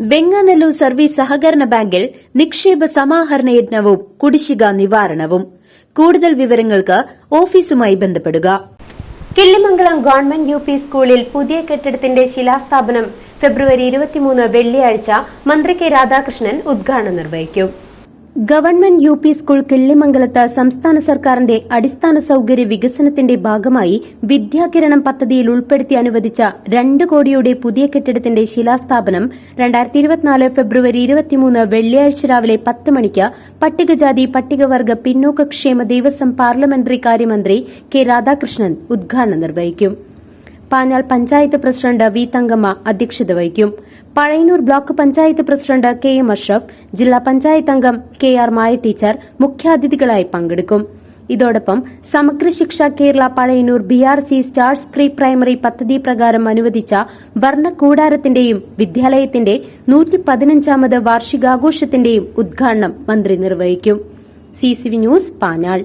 Venganallur service സഹകരണ ബാങ്കിൽ നിക്ഷേപ സമാഹരണ യജ്ഞവും കുടിശ്ശിക നിവാരണവും. കൂടുതൽ വിവരങ്ങൾക്ക് ഓഫീസുമായി ബന്ധപ്പെടുക. കിള്ളിമംഗലം ഗവൺമെന്റ് യു പി സ്കൂളിൽ പുതിയ കെട്ടിടത്തിന്റെ ശിലാസ്ഥാപനം ഫെബ്രുവരി ഇരുപത്തിമൂന്ന് വെള്ളിയാഴ്ച മന്ത്രി കെ രാധാകൃഷ്ണൻ ഉദ്ഘാടനം നിർവഹിക്കും. ഗവൺമെന്റ് യു പി സ്കൂൾ കിള്ളിമംഗലത്ത് സംസ്ഥാന സർക്കാരിന്റെ അടിസ്ഥാന സൌകര്യ വികസനത്തിന്റെ ഭാഗമായി വിദ്യാകിരണം പദ്ധതിയിൽ ഉൾപ്പെടുത്തി അനുവദിച്ച രണ്ട് കോടിയുടെ പുതിയ കെട്ടിടത്തിന്റെ ശിലാസ്ഥാപനം രണ്ടായിരത്തി ഇരുപത്തിനാല് ഫെബ്രുവരി ഇരുപത്തിമൂന്ന് വെള്ളിയാഴ്ച രാവിലെ പത്ത് മണിക്ക് പട്ടികജാതി പട്ടികവർഗ പിന്നോക്കക്ഷേമ ദേവസ്വം പാർലമെന്ററി കാര്യമന്ത്രി കെ രാധാകൃഷ്ണൻ ഉദ്ഘാടനം നിർവഹിക്കും. പാഞ്ഞാൾ പഞ്ചായത്ത് പ്രസിഡന്റ് വി തങ്കമ്മ അധ്യക്ഷത വഹിക്കും. Pazhayannur block panchayat president K M Ashraf ജില്ലാ പഞ്ചായത്ത് അംഗം കെ ആർ മായ ടീച്ചർ മുഖ്യാതിഥികളായി പങ്കെടുക്കും. ഇതോടൊപ്പം Samagra Shiksha Kerala Pazhayannur B R C stars pre primary പദ്ധതി പ്രകാരം അനുവദിച്ച വർണക്കൂടാരത്തിന്റെയും വിദ്യാലയത്തിന്റെ നൂറ്റി പതിനഞ്ചാമത് വാർഷികാഘോഷത്തിന്റെയും ഉദ്ഘാടനം മന്ത്രി നിർവഹിക്കും. C news Panjal.